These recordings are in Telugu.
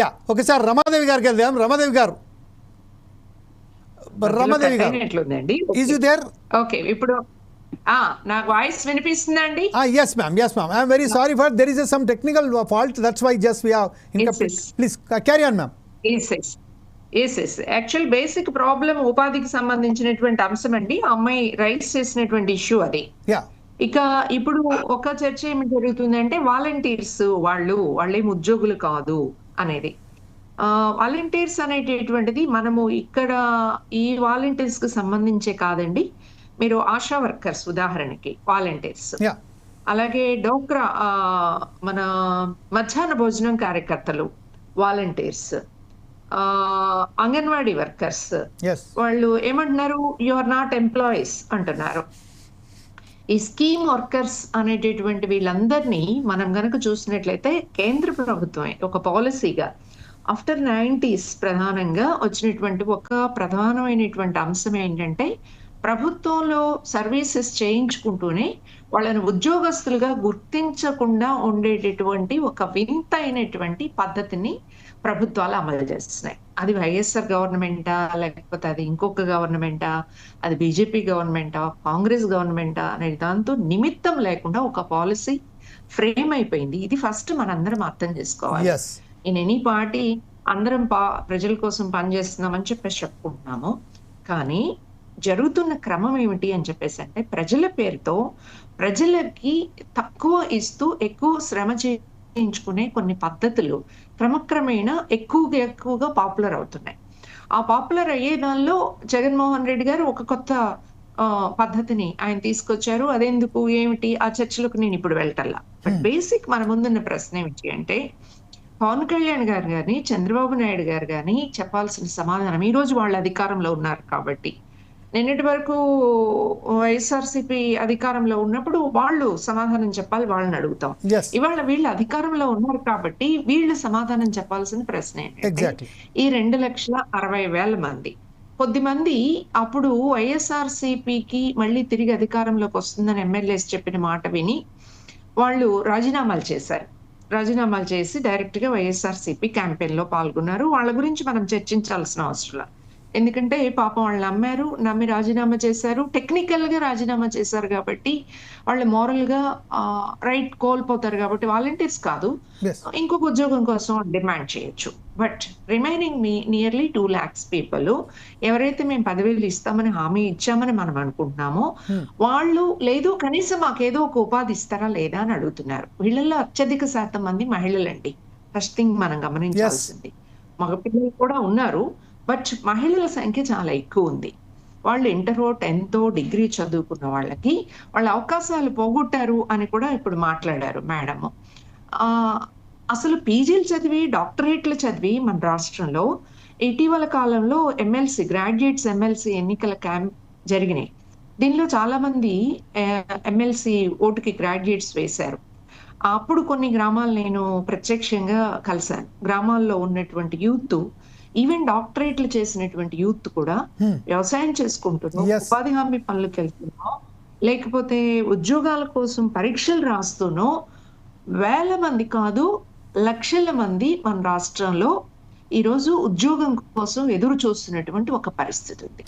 యా ఒకసారి రమాదేవి గారికి వెళ్దాం. రమాదేవి గారు. రమాదేవి గారు. అయినట్లుందండి ఈజ్ యూ దేర్ ఓకే ఇప్పుడు నాకు voice yes ma'am yes ma'am I'm very sorry for there is some technical fault that's why just we. Please carry on ma'am yes yes actual basic problem ఉపాధికి సంబంధించినటువంటి అంశం అండి. అమ్మాయి రైస్ చేసినటువంటి ఇష్యూ అది. ఇక ఇప్పుడు ఒక చర్చ ఏమి జరుగుతుందంటే వాలంటీర్స్ వాళ్ళు వాళ్ళేం ఉద్యోగులు కాదు. అనేది. వాలంటీర్స్ అనేటటువంటిది మనము ఇక్కడ ఈ వాలంటీర్స్కి సంబంధించే కాదండి. మీరు ఆశా వర్కర్స్ ఉదాహరణకి వాలంటీర్స్. అలాగే డోక్రా మన మధ్యాహ్న భోజనం కార్యకర్తలు వాలంటీర్స్. అంగన్వాడీ వర్కర్స్. వాళ్ళు ఏమంటున్నారు? యు ఆర్ నాట్ ఎంప్లాయీస్ అంటున్నారు. ఈ స్కీమ్ వర్కర్స్ అనేటటువంటి వీళ్ళందరినీ మనం గనక చూసినట్లయితే కేంద్ర ప్రభుత్వమే ఒక పాలసీగా. ఆఫ్టర్ నైంటీస్ ప్రధానంగా వచ్చినటువంటి ఒక ప్రధానమైనటువంటి అంశం ఏంటంటే ప్రభుత్వంలో సర్వీసెస్ చేయించుకుంటూనే వాళ్ళని ఉద్యోగస్తులుగా గుర్తించకుండా ఉండేటటువంటి ఒక వింతైనటువంటి పద్ధతిని ప్రభుత్వాలు అమలు చేస్తున్నాయి. అది వైఎస్ఆర్ గవర్నమెంటా లేకపోతే అది ఇంకొక గవర్నమెంటా అది బీజేపీ గవర్నమెంటా కాంగ్రెస్ గవర్నమెంటా అనే దాంతో నిమిత్తం లేకుండా ఒక పాలసీ ఫ్రేమ్ అయిపోయింది. ఇది ఫస్ట్ మనందరం అర్థం చేసుకోవాలి. ఇన్ ఎనీ పార్టీ అందరం పా ప్రజల కోసం పనిచేస్తున్నామని చెప్పేసి చెప్పుకుంటున్నాము. కానీ జరుగుతున్న క్రమం ఏమిటి అని చెప్పేసి అంటే ప్రజల పేరుతో ప్రజలకి తక్కువ ఇస్తూ ఎక్కువ శ్రమ చేయించుకునే కొన్ని పద్ధతులు క్రమక్రమేణా ఎక్కువగా ఎక్కువగా పాపులర్ అవుతున్నాయి. ఆ పాపులర్ అయ్యే దానిలో జగన్మోహన్ రెడ్డి గారు ఒక కొత్త పద్ధతిని ఆయన తీసుకొచ్చారు. అదెందుకు? ఏమిటి? ఆ చర్చలకు నేను ఇప్పుడు వెళ్ళటల్లా. బట్ బేసిక్ మన ముందున్న ప్రశ్న ఏమిటి అంటే పవన్ కళ్యాణ్ గారు కానీ చంద్రబాబు నాయుడు గారు కానీ చెప్పాల్సిన సమాధానం ఈ రోజు వాళ్ళు అధికారంలో ఉన్నారు కాబట్టి నిన్నటి వరకు వైఎస్ఆర్సీపీ అధికారంలో ఉన్నప్పుడు వాళ్ళు సమాధానం చెప్పాలి వాళ్ళని అడుగుతాం. ఇవాళ వీళ్ళు అధికారంలో ఉన్నారు కాబట్టి వీళ్ళు సమాధానం చెప్పాల్సిన ప్రశ్న ఏంటంటే ఈ రెండు లక్షల అరవై వేల మంది కొద్దిమంది అప్పుడు వైఎస్ఆర్సీపీకి మళ్ళీ తిరిగి అధికారంలోకి వస్తుందని ఎమ్మెల్యేస్ చెప్పిన మాట విని వాళ్ళు రాజీనామాలు చేశారు. రాజీనామాలు చేసి డైరెక్ట్గా వైఎస్ఆర్సీపీ క్యాంపెయిన్లో పాల్గొన్నారు. వాళ్ళ గురించి మనం చర్చించాల్సిన అవసరం లేదు. ఎందుకంటే పాపం వాళ్ళు నమ్మారు నమ్మి రాజీనామా చేశారు. టెక్నికల్గా రాజీనామా చేశారు కాబట్టి వాళ్ళు మోరల్గా రైట్ కోల్పోతారు కాబట్టి వాలంటీర్స్ కాదు. ఇంకొక ఉద్యోగం కోసం డిమాండ్ చేయొచ్చు. బట్ రిమైనింగ్ మీ నియర్లీ టూ ల్యాక్స్ పీపుల్ ఎవరైతే మేము పదవేలు ఇస్తామని హామీ ఇచ్చామని మనం అనుకుంటున్నామో Hmm. వాళ్ళు లేదు కనీసం మాకేదో ఒక ఉపాధి ఇస్తారా లేదా అని అడుగుతున్నారు. వీళ్ళల్లో అత్యధిక శాతం మంది మహిళలండి. ఫస్ట్ థింగ్ మనం గమనించాల్సింది. మగపిల్లలు కూడా ఉన్నారు. బట్ మహిళల సంఖ్య చాలా ఎక్కువ ఉంది. వాళ్ళు ఇంటరో టెన్త్ డిగ్రీ చదువుకున్న వాళ్ళకి వాళ్ళ అవకాశాలు పోగొట్టారు అని కూడా ఇప్పుడు మాట్లాడారు మేడము. అసలు పీజీలు చదివి డాక్టరేట్లు చదివి మన రాష్ట్రంలో ఇటీవల కాలంలో ఎమ్మెల్సీ గ్రాడ్యుయేట్స్ ఎమ్మెల్సీ ఎన్నికల క్యాంప్ జరిగినాయి. దీనిలో చాలా మంది ఎమ్మెల్సీ ఓటుకి గ్రాడ్యుయేట్స్ వేశారు. అప్పుడు కొన్ని గ్రామాలు నేను ప్రత్యక్షంగా కలిశాను. గ్రామాల్లో ఉన్నటువంటి యూత్ ఈవెన్ డాక్టరేట్లు చేసినటువంటి యూత్ కూడా Hmm. వ్యవసాయం చేసుకుంటున్నాం. ఉపాధి హామీ పనులకు వెళ్తున్నాం లేకపోతే ఉద్యోగాల కోసం పరీక్షలు రాస్తూనో వేల మంది కాదు లక్షల మంది మన రాష్ట్రంలో ఈరోజు ఉద్యోగం కోసం ఎదురు చూస్తున్నటువంటి ఒక పరిస్థితి ఉంది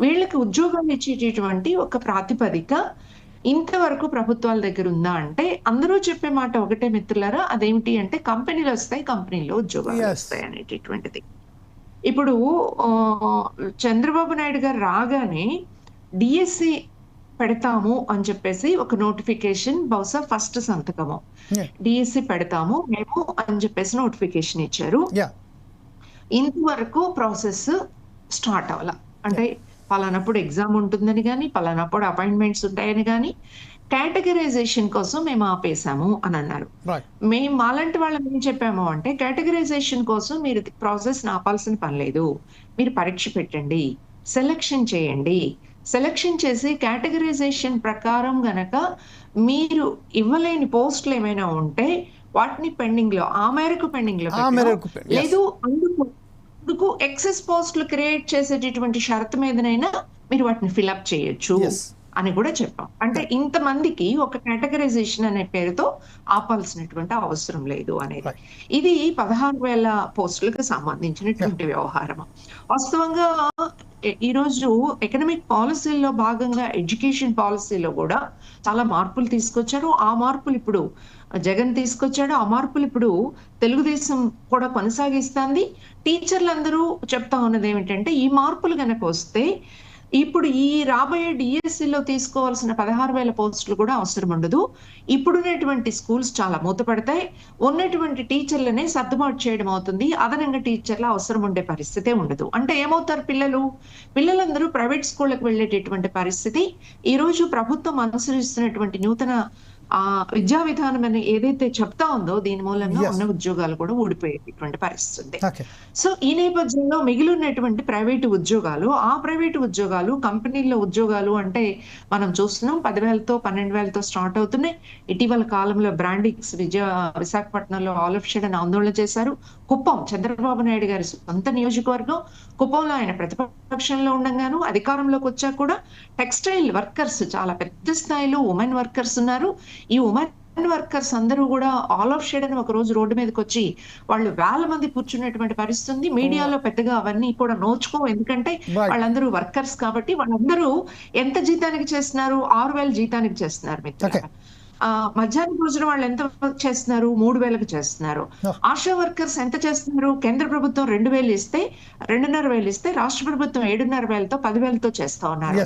వీళ్ళకి ఉద్యోగాలు ఇచ్చేటటువంటి ఒక ప్రాతిపదిక ఇంతవరకు ప్రభుత్వాల దగ్గర ఉందా అంటే అందరూ చెప్పే మాట ఒకటే మిత్రులారా అదేమిటి అంటే కంపెనీలు వస్తాయి కంపెనీలో ఉద్యోగాలు. వస్తాయి అనేటటువంటిది ఇప్పుడు చంద్రబాబు నాయుడు గారు రాగానే డిఎస్సి పెడతాము అని చెప్పేసి ఒక నోటిఫికేషన్ బహుశా ఫస్ట్ సంతకము. డిఎస్సి పెడతాము మేము అని చెప్పేసి నోటిఫికేషన్ ఇచ్చారు. ఇంతవరకు ప్రాసెస్ స్టార్ట్ అవ్వాల. అంటే పలానప్పుడు ఎగ్జామ్ ఉంటుందని కానీ పలానప్పుడు అపాయింట్మెంట్స్ ఉంటాయని కానీ కేటగరైజేషన్ కోసం మేము ఆపేసాము అని అన్నారు. మేము మాలాంటి వాళ్ళం ఏం చెప్పాము అంటే కేటగరైజేషన్ కోసం మీరు ప్రాసెస్ ఆపాల్సిన పని లేదు. మీరు పరీక్ష పెట్టండి. సెలక్షన్ చేయండి. సెలక్షన్ చేసి కేటగరైజేషన్ ప్రకారం గనక మీరు ఇవ్వలేని పోస్టులు ఏమైనా ఉంటే వాటిని పెండింగ్లో ఆ మేరకు పెండింగ్లో. లేదు అందుకు అందుకు ఎక్సెస్ పోస్టులు క్రియేట్ చేసేటటువంటి షరతు మీదనైనా మీరు వాటిని ఫిలప్ చేయొచ్చు. అని కూడా చెప్పాం. అంటే ఇంతమందికి ఒక కేటగరైజేషన్ అనే పేరుతో ఆపాల్సినటువంటి అవసరం లేదు అనేది. ఇది పదహారు వేల పోస్టులకు సంబంధించినటువంటి వ్యవహారం. వాస్తవంగా ఈ- ఈరోజు ఎకనామిక్ పాలసీలో భాగంగా ఎడ్యుకేషన్ పాలసీలో కూడా చాలా మార్పులు తీసుకొచ్చారు. ఆ మార్పులు ఇప్పుడు జగన్ తీసుకొచ్చాడు. ఆ మార్పులు ఇప్పుడు తెలుగుదేశం కూడా కొనసాగిస్తుంది. టీచర్లందరూ చెప్తా ఉన్నది ఏమిటంటే ఈ మార్పులు గనక వస్తే ఇప్పుడు ఈ రాబోయే డిఎస్సిలో తీసుకోవాల్సిన పదహారు వేల పోస్టులు కూడా అవసరం ఉండదు. ఇప్పుడున్నటువంటి స్కూల్స్ చాలా మూతపడతాయి. ఉన్నటువంటి టీచర్లనే సర్దుబాటు చేయడం అవుతుంది. అదనంగా టీచర్ల అవసరం ఉండే పరిస్థితే ఉండదు. అంటే ఏమవుతారు పిల్లలు? పిల్లలందరూ ప్రైవేట్ స్కూళ్ళకు వెళ్ళేటటువంటి పరిస్థితి. ఈ రోజు ప్రభుత్వం అనుసరిస్తున్నటువంటి నూతన ఆ విద్యా విధానం అని ఏదైతే చెప్తా ఉందో దీని మూలంగా. ఉన్న ఉద్యోగాలు కూడా ఊడిపోయేటటువంటి పరిస్థితి. సో ఈ నేపథ్యంలో మిగిలి ఉన్నటువంటి ప్రైవేటు ఉద్యోగాలు ఆ ప్రైవేటు ఉద్యోగాలు కంపెనీల్లో ఉద్యోగాలు అంటే మనం చూస్తున్నాం పదివేలతో పన్నెండు వేలతో స్టార్ట్ అవుతున్నాయి. ఇటీవల కాలంలో బ్రాండిక్స్ విజయ విశాఖపట్నంలో ఆల్ ఆఫ్ షెడ్ ఆందోళన చేశారు. కుప్పం చంద్రబాబు నాయుడు గారి సొంత నియోజకవర్గం. కుప్పంలో ఆయన ప్రతిపక్షంలో ఉండగాను అధికారంలోకి వచ్చాక కూడా టెక్స్టైల్ వర్కర్స్ చాలా పెద్ద స్థాయిలో ఉమెన్ వర్కర్స్ ఉన్నారు. ఈ ఉమెన్ వర్కర్స్ అందరూ కూడా ఆల్ ఆఫ్ షేడ్ అని ఒక రోజు రోడ్డు మీదకి వచ్చి వాళ్ళు వేల మంది కూర్చున్నటువంటి పరిస్థితి ఉంది. మీడియాలో పెద్దగా అవన్నీ కూడా నోచుకో ఎందుకంటే. వాళ్ళందరూ వర్కర్స్ కాబట్టి వాళ్ళందరూ ఎంత జీతానికి చేస్తున్నారు? ఆరు వేల జీతానికి చేస్తున్నారు మిత్రులారా. మధ్యాహ్న భోజనం వాళ్ళు ఎంత చేస్తున్నారు? మూడు వేలకు చేస్తున్నారు. ఆశా వర్కర్స్ ఎంత చేస్తున్నారు? కేంద్ర ప్రభుత్వం రెండు వేలు ఇస్తే రెండున్నర వేలు ఇస్తే రాష్ట్ర ప్రభుత్వం ఏడున్నర వేలతో పదివేలతో చేస్తా ఉన్నారు.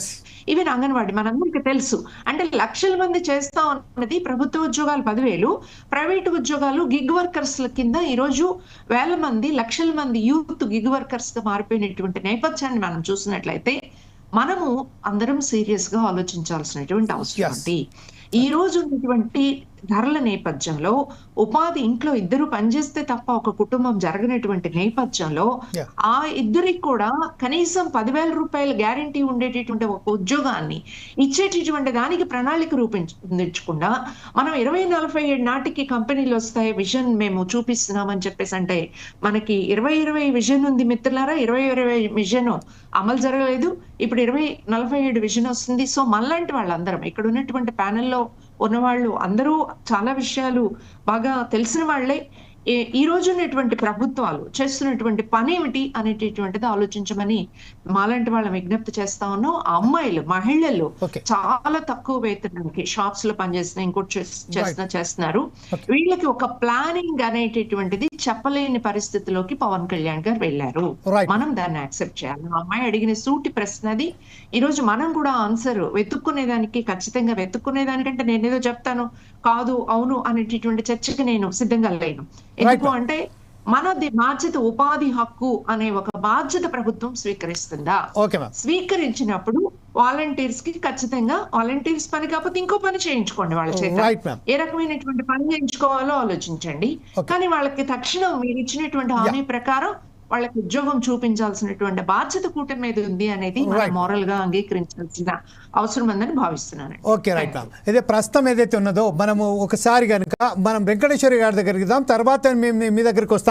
ఈవెన్ అంగన్వాడీ మనందరికీ తెలుసు. అంటే లక్షల మంది చేస్తా ఉన్నది ప్రభుత్వ ఉద్యోగాలు పదివేలు. ప్రైవేటు ఉద్యోగాలు గిగ్ వర్కర్స్ కింద ఈ రోజు వేల మంది లక్షల మంది యూత్ గిగ్ వర్కర్స్గా మారిపోయినటువంటి నేపథ్యాన్ని మనం చూసినట్లయితే మనము అందరం సీరియస్గా ఆలోచించాల్సినటువంటి అవసరం. ఉంది ఈ రోజు ఉన్నటువంటి ధరల నేపథ్యంలో ఉపాధి ఇంట్లో ఇద్దరు పనిచేస్తే తప్ప ఒక కుటుంబం జరగనటువంటి నేపథ్యంలో. ఆ ఇద్దరికి కూడా కనీసం పదివేల రూపాయల గ్యారంటీ ఉండేటటువంటి ఒక ఉద్యోగాన్ని ఇచ్చేటటువంటి దానికి ప్రణాళిక రూపొందించకుండా మనం ఇరవై నలభై ఏడు నాటికి కంపెనీలు వస్తాయి విజన్ మేము చూపిస్తున్నామని చెప్పేసి అంటే మనకి ఇరవై ఇరవై విజన్ ఉంది మిత్రులారా ఇరవై ఇరవై విజన్ అమలు జరగలేదు ఇప్పుడు ఇరవై నలభై ఏడు విజన్ వస్తుంది సో మనలాంటి వాళ్ళందరం ఇక్కడ ఉన్నటువంటి ప్యానెల్లో ఉన్నవాళ్ళు అందరూ చాలా విషయాలు బాగా తెలిసిన వాళ్ళే. ఈ- రోజు ఉన్నటువంటి ప్రభుత్వాలు చేస్తున్నటువంటి పని ఏమిటి అనేటటువంటిది ఆలోచించమని మాలాంటి వాళ్ళ విజ్ఞప్తి చేస్తా ఉన్నాం. ఆ అమ్మాయిలు మహిళలు. చాలా తక్కువ వేతనానికి షాప్స్లో పనిచేస్తున్న ఇంకోటి చేస్- చేస్తున్న చేస్తున్నారు. వీళ్ళకి ఒక ప్లానింగ్ అనేటటువంటిది చెప్పలేని పరిస్థితిలోకి పవన్ కళ్యాణ్ గారు వెళ్ళారు. మనం దాన్ని యాక్సెప్ట్ చేయాలి. అమ్మాయి అడిగిన సూటి ప్రశ్న అది. ఈ రోజు మనం కూడా ఆన్సర్ వెతుక్కునే దానికి ఖచ్చితంగా వెతుక్కునే దానికంటే నేనేదో చెప్తాను. కాదు అవును అనేటటువంటి చర్చకి నేను సిద్ధంగా లేను. ఎందుకు. అంటే మనది బాధ్యత ఉపాధి హక్కు అనే ఒక బాధ్యత ప్రభుత్వం స్వీకరిస్తుందా? స్వీకరించినప్పుడు వాలంటీర్స్కి ఖచ్చితంగా వాలంటీర్స్ పని కాకపోతే ఇంకో పని చేయించుకోండి వాళ్ళ చేత. ఏ రకమైనటువంటి పని చేయించుకోవాలో ఆలోచించండి. కానీ వాళ్ళకి తక్షణం మీరు ఇచ్చినటువంటి హామీ ప్రకారం వాళ్ళకి ఉద్యోగం చూపించాల్సినటువంటి బాధ్యత కూటమి మీద ఉంది అనేది. మోరల్గా అంగీకరించాల్సిన అవసరం ఉందని భావిస్తున్నాను ఓకే రైట్ మ్యామ్ ఇదే ప్రస్తుతం ఏదైతే ఉన్నదో మనము ఒకసారి కనుక మనం వెంకటేశ్వరి గారి దగ్గరికి వెళ్దాం. తర్వాత మేము మీ- మీ దగ్గరికి వస్తాం.